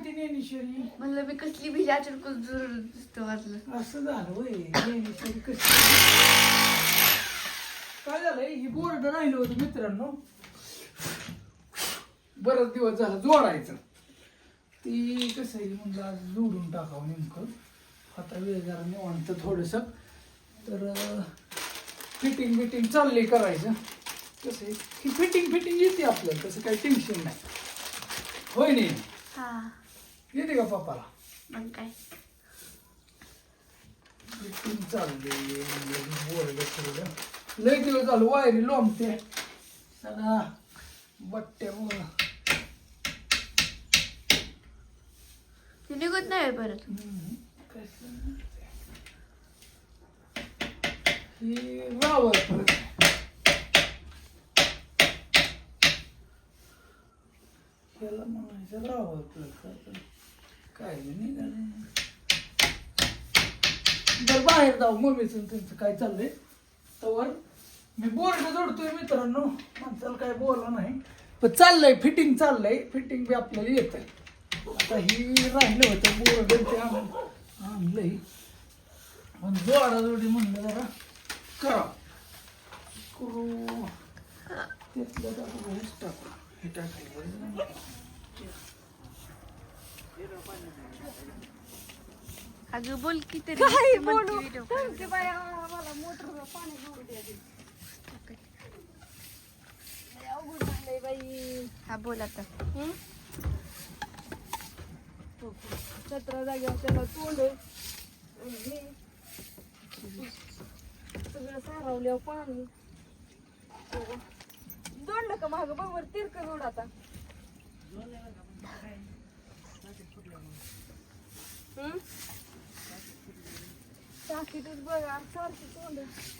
म्हणते ज्ञानेश्वरी म्हणलं मी कसली भिजा अचानक जोर दिसतो वाजलं. असं झालं वय ज्ञानेश्वरी कशी काय झालंय? ही बोर्ड राहिलं होतं मित्रांनो. बरेच दिवस झालं जोडायचं. ती कसं आहे म्हणलं आज जोडून टाकावं नेमकं. आता वेळ जरा निवांत थोडस. तर फिटिंग बिटिंग चाललंय करायचं. कसं आहे ही फिटिंग फिटिंग येते आपल्याला तसं काही टेन्शन नाही. होय नाही हा. येते का पप्पाला मग काय फिटिंग चाललंय बोर्ड सगळं लय दिवस झालं वायरी लोंबते सगळा बट्ट्यामुळं ते निघत नाही परत हम्म, कसं ही वावर परत याला म्हणायचं रावर परत काय नाही बरं बाहेर जाऊ मम्मीचं त्यांचं काय चाललंय तवर मी बोर्ड जोडतोय मित्रांनो. माणसाला काय बोला नाही. पण चाललंय फिटिंग चाललंय. फिटिंग बी आपल्याला येत आता ही राहिलं होतं बोर्ड ते आणून आणलंय. पण जोडा जोडी म्हणलं जरा करा. करू. त्यातलं टाकू. हे टाकायचं. अगं बोल की तरी. काय बोलू? बाया मला मोटर पाणी द्या अवघड झालंय बाई. हा बोल आता? सतरा जागेवर त्याला तोंड. सगळं सारवल्यावर पाणी जोडलं का माग बरोबर तिरक जोड आता.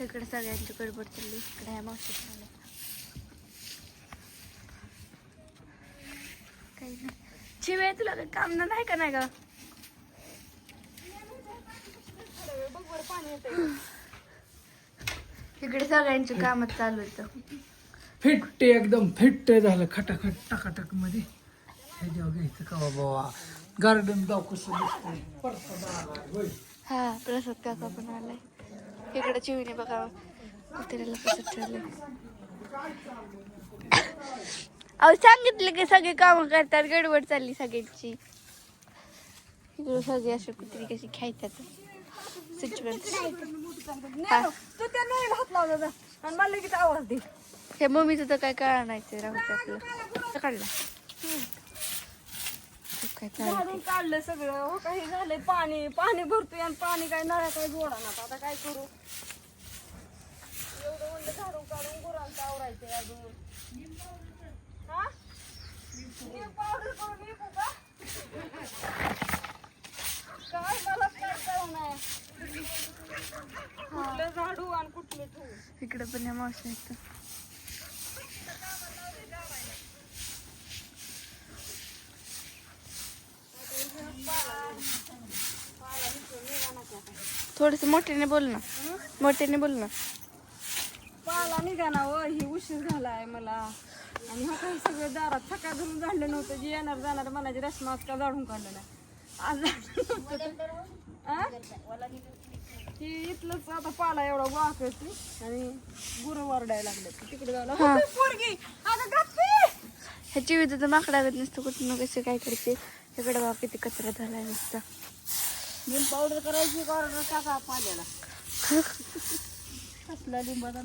इकडे सगळ्यांची गडबड चालली. इकडे ह्या मावशी काही नाही. शिवाय तुला काही काम ना नाही का नाही का इकडे सगळ्यांची कामच चालू होतं फिट एकदम फिट झालं खटाखट टकाटकमध्ये. ह्याच्यावर घ्यायचं का बाबा गार्डन जाऊ कसं दिसतंय हा प्रसाद काका पण आलाय. इकडे चिवीने बघा कुत्र्याला कसं ठेवलं अहो सांगितलं की सगळे कामं करतात गडबड चालली सगळ्यांची. इकडं सगळे असे कुत्री कशी खायतात सिच्युएशन तू त्या नळीला हात लावला जा आणि मला लगेच आवाज दे हे मम्मीचं तर काय कळणार नाही ते राहू दे आपलं. काढला. काय झाडून काढलं सगळं. हो काही झालंय. पाणी पाणी भरतोय आणि पाणी काय नळ्या काय जोडा ना आता काय करू? एवढं म्हणलं झाडून काढून गुरांचं आवरायचंय अजून. हा? पावडर करून विकू का? काय मला काय कुठलं झाडू आणि कुठलं ठेवू इकडे पण या मावशी आहेत. थोडस मोठ्याने बोल ना. मोठ्याने बोल ना. पाला निघा ना व ही उशीर झालाय मला. आणि हा काही सगळं दारात सकाळ धरून झालं नव्हतं जे येणार जाणार म्हणायचे रस्मा का जाळून काढलं नाही. आज? ही इथलंच आता पाला एवढा वाक आणि गुरं वरडायला लागले. तिकडे जायला हा. पोरगी! ह्याची विद्युत माकडागत नसतं कुठं ना कसं काय करते. इकडे बघा किती कचरा झालाय नुसता. नीम पावडर करायची का ऑर्डर टाका पाल्याला कसला लिंबाचा